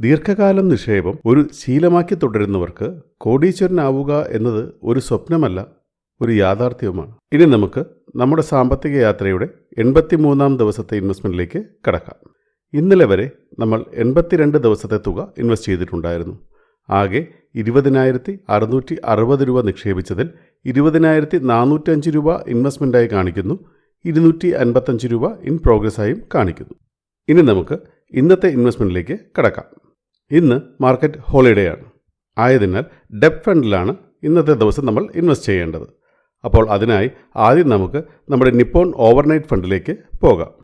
ദീർഘകാലം നിക്ഷേപം ഒരു ശീലമാക്കി തുടരുന്നവർക്ക് കോടീശ്വരനാവുക എന്നത് ഒരു സ്വപ്നമല്ല ഒരു യാഥാർത്ഥ്യവുമാണ്. ഇനി നമുക്ക് നമ്മുടെ സാമ്പത്തിക യാത്രയുടെ എൺപത്തിമൂന്നാം ദിവസത്തെ ഇൻവെസ്റ്റ്മെന്റിലേക്ക് കടക്കാം. ഇന്നലെ വരെ നമ്മൾ എൺപത്തിരണ്ട് ദിവസത്തെ തുക ഇൻവെസ്റ്റ് ചെയ്തിട്ടുണ്ടായിരുന്നു. ആകെ ഇരുപതിനായിരത്തി അറുന്നൂറ്റി അറുപത് രൂപ നിക്ഷേപിച്ചതിൽ ഇരുപതിനായിരത്തി നാനൂറ്റഞ്ച് രൂപ ഇൻവെസ്റ്റ്മെന്റായി കാണിക്കുന്നു ഇരുന്നൂറ്റി അൻപത്തഞ്ച് രൂപ ഇൻ പ്രോഗ്രസ്സായും കാണിക്കുന്നു. ഇനി നമുക്ക് ഇന്നത്തെ ഇൻവെസ്റ്റ്മെന്റിലേക്ക് കടക്കാം. ഇന്ന് മാർക്കറ്റ് ഹോളിഡേ ആണ്. ആയതിനാൽ ഡെപ് ഫണ്ടിലാണ് ഇന്നത്തെ ദിവസം നമ്മൾ ഇൻവെസ്റ്റ് ചെയ്യേണ്ടത്. അപ്പോൾ അതിനായി ആദ്യം നമുക്ക് നമ്മുടെ നിപ്പോൺ ഓവർനൈറ്റ് ഫണ്ടിലേക്ക് പോകാം.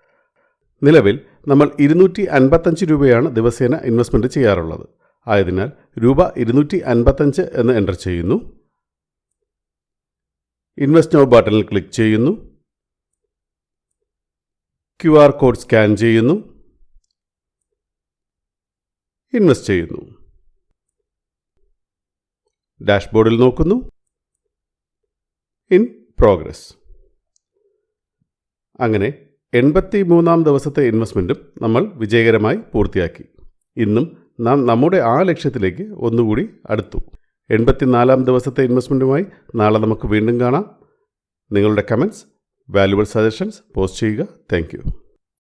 നിലവിൽ നമ്മൾ ഇരുന്നൂറ്റി അൻപത്തഞ്ച് രൂപയാണ് ദിവസേന ഇൻവെസ്റ്റ്മെന്റ് ചെയ്യാറുള്ളത്. ആയതിനാൽ രൂപ ഇരുന്നൂറ്റി അൻപത്തഞ്ച് എന്ന് എന്റർ ചെയ്യുന്നു. ഇൻവെസ്റ്റ് നോ ബട്ടണിൽ ക്ലിക്ക് ചെയ്യുന്നു. ക്യു ആർ കോഡ് സ്കാൻ ചെയ്യുന്നു. ഇൻവെസ്റ്റ് ചെയ്യുന്നു. ഡാഷ്ബോർഡിൽ നോക്കുന്നു. In progress. അങ്ങനെ എൺപത്തി മൂന്നാം ദിവസത്തെ ഇൻവെസ്റ്റ്മെന്റും നമ്മൾ വിജയകരമായി പൂർത്തിയാക്കി. ഇന്നും നാം നമ്മുടെ ആ ലക്ഷ്യത്തിലേക്ക് ഒന്നുകൂടി അടുത്തു. എൺപത്തിനാലാം ദിവസത്തെ ഇൻവെസ്റ്റ്മെന്റുമായി നാളെ നമുക്ക് വീണ്ടും കാണാം. നിങ്ങളുടെ കമന്റ്സ് വാല്യുബിൾ സജഷൻസ് പോസ്റ്റ് ചെയ്യുക. താങ്ക്